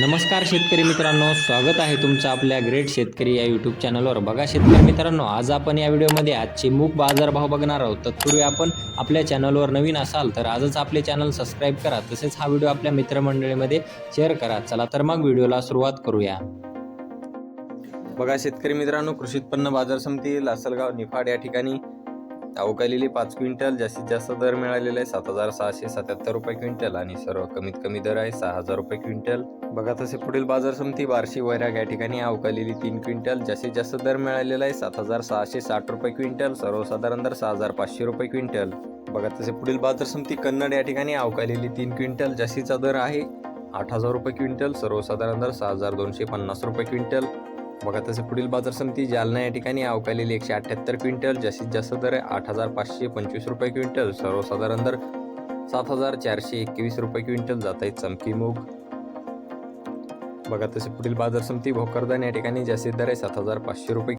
नमस्कार शेतकरी मित्रांनो स्वागत आहे तुमचं आपल्या ग्रेट शेतकरी या यूट्यूब चॅनलवर बघा शेतकरी मित्रांनो आज आपण या व्हिडिओमध्ये आजचे मूग बाजारभाव बघणार आहोत. तत्पूर्वी आपण आपल्या चॅनलवर नवीन असाल तर आजच आपले चॅनल सबस्क्राईब करा. तसेच हा व्हिडिओ आपल्या मित्रमंडळीमध्ये शेअर करा. चला तर मग व्हिडिओला सुरुवात करूया. बघा शेतकरी मित्रांनो कृषी उत्पन्न बाजार समिती लासलगाव निफाड या ठिकाणी अवकालेली पाच क्विंटल जास्तीत जास्त दर मिळालेला आहे सात हजार सहाशे सत्याहत्तर रुपये क्विंटल आणि सर्व कमीत कमी दर आहे सहा हजार रुपये क्विंटल. बघा तसे पुढील बाजार समिती बार्शी वैराग या ठिकाणी अवकालेली तीन क्विंटल जास्तीत जास्त दर मिळालेला आहे सात हजार सहाशे साठ रुपये क्विंटल सर्वसाधारण दर सहा हजार पाचशे रुपये क्विंटल. बघा तसे पुढील बाजार समिती कन्नड या ठिकाणी अवकालेली तीन क्विंटल जास्तीचा दर आहे आठ हजार रुपये क्विंटल सर्वसाधारण दर सहा हजार दोनशे पन्नास रुपये क्विंटल. बघा तसे पुढील बाजार समिती जालना या ठिकाणी अवकालेली एकशे अठ्ठ्याहत्तर क्विंटल जास्तीत जास्त दर आहे आठ हजार पाचशे पंचवीस रुपये क्विंटल सर्वसाधारण दर सात हजार चारशे एकवीस रुपये क्विंटल जात आहेत चमकी मूग. बघा तसे पुढील बाजार समिती भोकरदान या ठिकाणी जास्तीत दर आहे सात हजार पाचशे रुपये